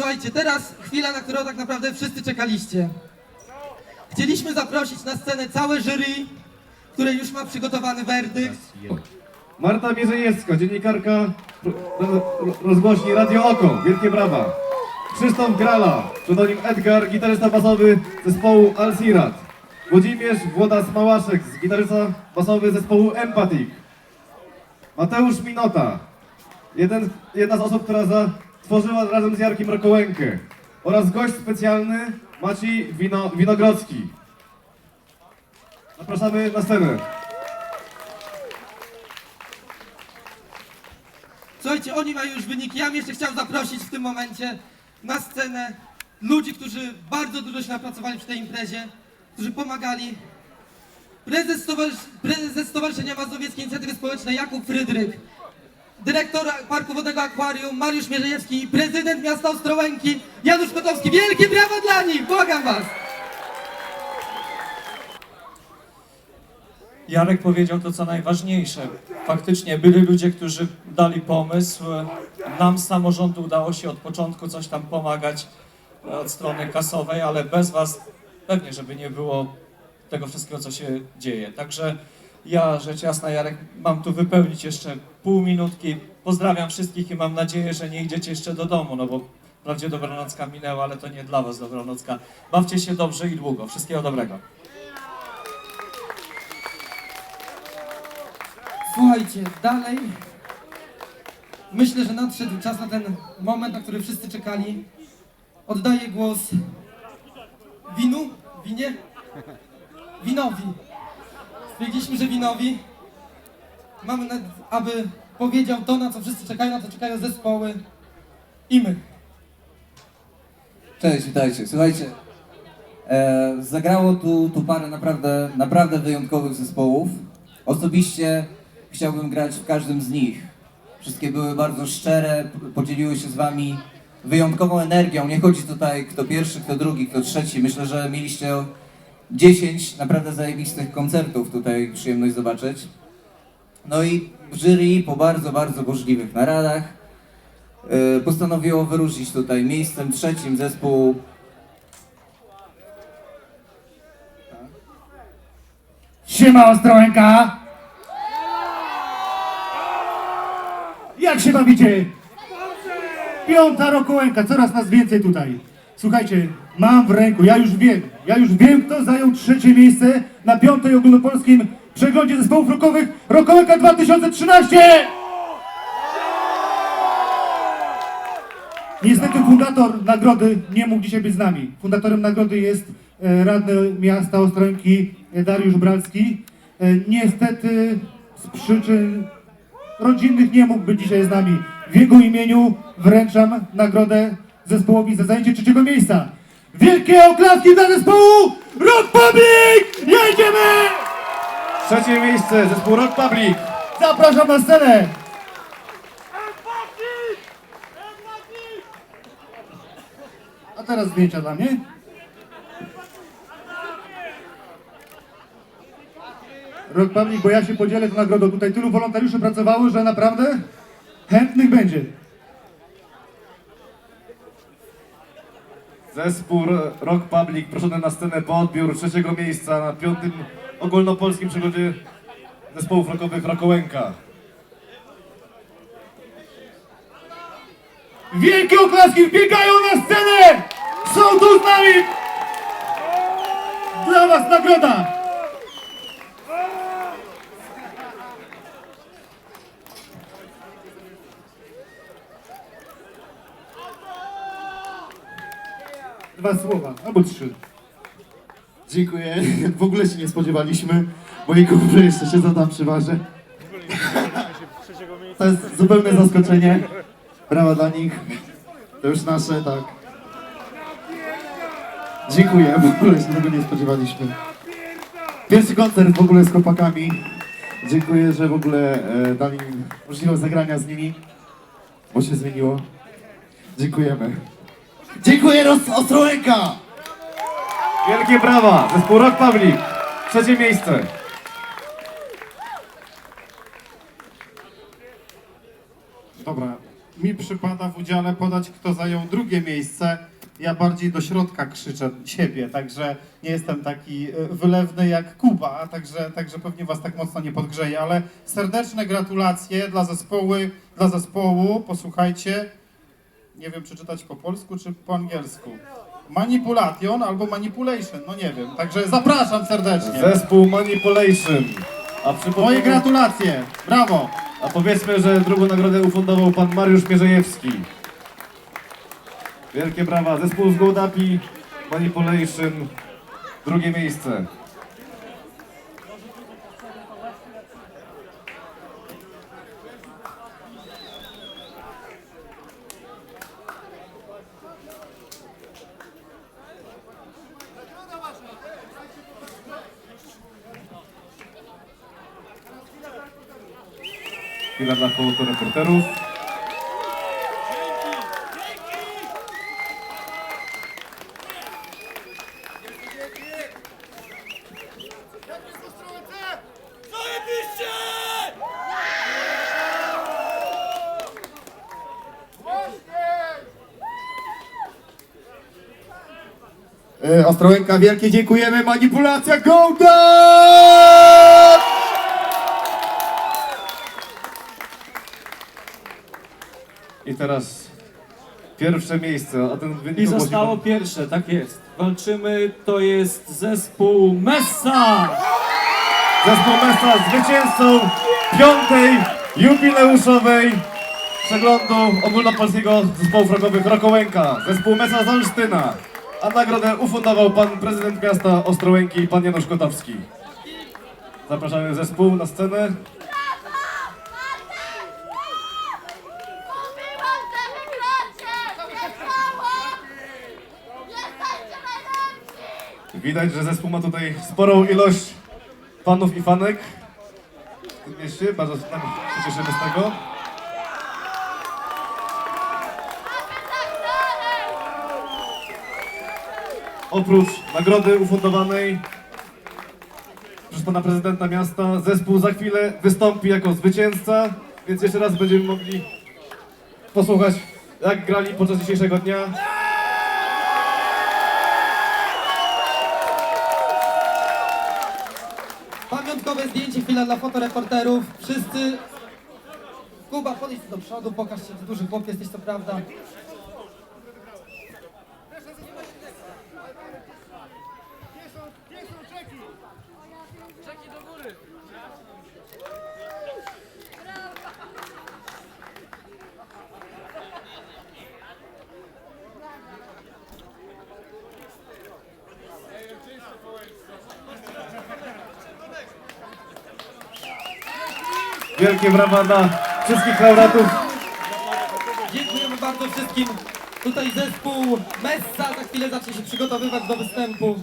Słuchajcie, teraz chwila, na którą tak naprawdę wszyscy czekaliście. Chcieliśmy zaprosić na scenę całe jury, które już ma przygotowany werdykt. Marta Mierzejewska, dziennikarka ro- ro- rozgłośni Radio Oko. Wielkie brawa. Krzysztof Grala, pseudonim Edgar, gitarysta basowy zespołu Alsirat. Włodzimierz Włodas Małaszek, gitarysta basowy zespołu Empathic. Mateusz Minota, jeden, jedna z osób, która stworzyła razem z Jarkiem Rokołękę. Oraz gość specjalny Maciej Wino, Winogrodzki. Zapraszamy na scenę. Słuchajcie, oni mają już wyniki. Ja bym jeszcze chciał zaprosić w tym momencie na scenę ludzi, którzy bardzo dużo się napracowali przy tej imprezie, którzy pomagali. Prezes, Stowarzysz- prezes Stowarzyszenia Mazowieckiej Inicjatywy Społecznej Jakub Frydryk, dyrektor Parku Wodnego Akwarium Mariusz Mierzejewski i prezydent miasta Ostrołęki Janusz Kotowski. Wielkie brawa dla nich! Błagam was! Jarek powiedział to, co najważniejsze. Faktycznie byli ludzie, którzy dali pomysł. Nam z samorządu udało się od początku coś tam pomagać e, od strony kasowej, ale bez Was pewnie, żeby nie było tego wszystkiego, co się dzieje. Także ja, rzecz jasna, Jarek, mam tu wypełnić jeszcze pół minutki. Pozdrawiam wszystkich i mam nadzieję, że nie idziecie jeszcze do domu, no bo wprawdzie dobranocka minęła, ale to nie dla Was dobranocka. Bawcie się dobrze i długo. Wszystkiego dobrego. Słuchajcie, dalej. Myślę, że nadszedł czas na ten moment, na który wszyscy czekali. Oddaję głos winu, winie, winowi. Stwierdziliśmy, że winowi. Mamy, nad, aby powiedział to, na co wszyscy czekają, na co czekają zespoły i my. Cześć, witajcie. Słuchajcie, e, zagrało tu, tu parę naprawdę, naprawdę wyjątkowych zespołów. Osobiście chciałbym grać w każdym z nich. Wszystkie były bardzo szczere, podzieliły się z wami wyjątkową energią. Nie chodzi tutaj kto pierwszy, kto drugi, kto trzeci. Myślę, że mieliście 10 naprawdę zajebistych koncertów tutaj przyjemność zobaczyć. No i jury po bardzo, bardzo burzliwych naradach e, postanowiło wyróżnić tutaj miejscem trzecim zespół. Siema Ostrołęka! Jak się bawicie? Piąta rokołęka, coraz nas więcej tutaj. Słuchajcie, mam w ręku, ja już wiem, ja już wiem, kto zajął trzecie miejsce na piątej ogólnopolskim przeglądzie zespołów rockowych Rokołęka 2013! Niestety fundator nagrody nie mógł dzisiaj być z nami. Fundatorem nagrody jest e, radny miasta Ostrołęki e, Dariusz Bralski. E, niestety z przyczyn rodzinnych nie mógł być dzisiaj z nami. W jego imieniu wręczam nagrodę zespołowi za zajęcie trzeciego miejsca. Wielkie oklaski dla zespołu Rock Public! Jedziemy! Trzecie miejsce, zespół Rock Public. Zapraszam na scenę! A teraz zdjęcia dla mnie. Rock Public, bo ja się podzielę tą nagrodą. Tutaj tylu wolontariuszy pracowało, że naprawdę chętnych będzie. Zespół Ro- Rock Public proszony na scenę po odbiór trzeciego miejsca na piątym ogólnopolskim przegodzie zespołów rockowych Rokołęka. Wielkie oklaski wbiegają na scenę! Są tu z nami! Dla was nagroda! Dwa słowa, albo trzy. Dziękuję. W ogóle się nie spodziewaliśmy. Moi kumple jeszcze siedzą tam przy barze. To jest zupełne zaskoczenie. Brawa dla nich. To już nasze, tak. Dziękuję. W ogóle się tego nie spodziewaliśmy. Pierwszy koncert w ogóle z chłopakami. Dziękuję, że w ogóle e, dali mi możliwość zagrania z nimi. Bo się zmieniło. Dziękujemy. Dziękuję Ros Ostrołęka! Wielkie brawa, zespół Rock Public. Trzecie miejsce. Dobra, mi przypada w udziale podać, kto zajął drugie miejsce. Ja bardziej do środka krzyczę siebie, także nie jestem taki e, wylewny jak Kuba, także, także pewnie was tak mocno nie podgrzeję, ale serdeczne gratulacje dla zespołu, dla zespołu, posłuchajcie, nie wiem czy czytać po polsku czy po angielsku. Manipulation albo manipulation, no nie wiem, także zapraszam serdecznie. Zespół Manipulation. A, przypomnę- Moje gratulacje, brawo! A powiedzmy, że drugą nagrodę ufundował pan Mariusz Mierzejewski. Wielkie brawa. Zespół z Gołdapi, Manipulation, drugie miejsce. Chwila dla fotoreporterów. E, Ostrołęka, wielkie dziękujemy. Manipulacja Golda! Teraz pierwsze miejsce, a ten wynik I zostało pierwsze, tak jest. Walczymy, to jest zespół Messa! Zespół Mesta zwycięzcą piątej jubileuszowej przeglądu ogólnopolskiego zespołów rockowych Rokołęka. Zespół Mesa z Olsztyna. A nagrodę ufundował pan prezydent miasta Ostrołęki, pan Janusz Kotowski. Zapraszamy zespół na scenę. Widać, że zespół ma tutaj sporą ilość fanów i fanek w tym mieście. Bardzo się cieszymy z tego. Oprócz nagrody ufundowanej przez pana prezydenta miasta, zespół za chwilę wystąpi jako zwycięzca, więc jeszcze raz będziemy mogli posłuchać, jak grali podczas dzisiejszego dnia. Pamiątkowe zdjęcie, chwila dla fotoreporterów. Wszyscy. Kuba, podejdź do przodu, pokaż się, ty duży chłop jesteś, to prawda. Wielkie brawa dla wszystkich laureatów. Dziękujemy bardzo wszystkim. Tutaj zespół Messa za chwilę zacznie się przygotowywać do występu.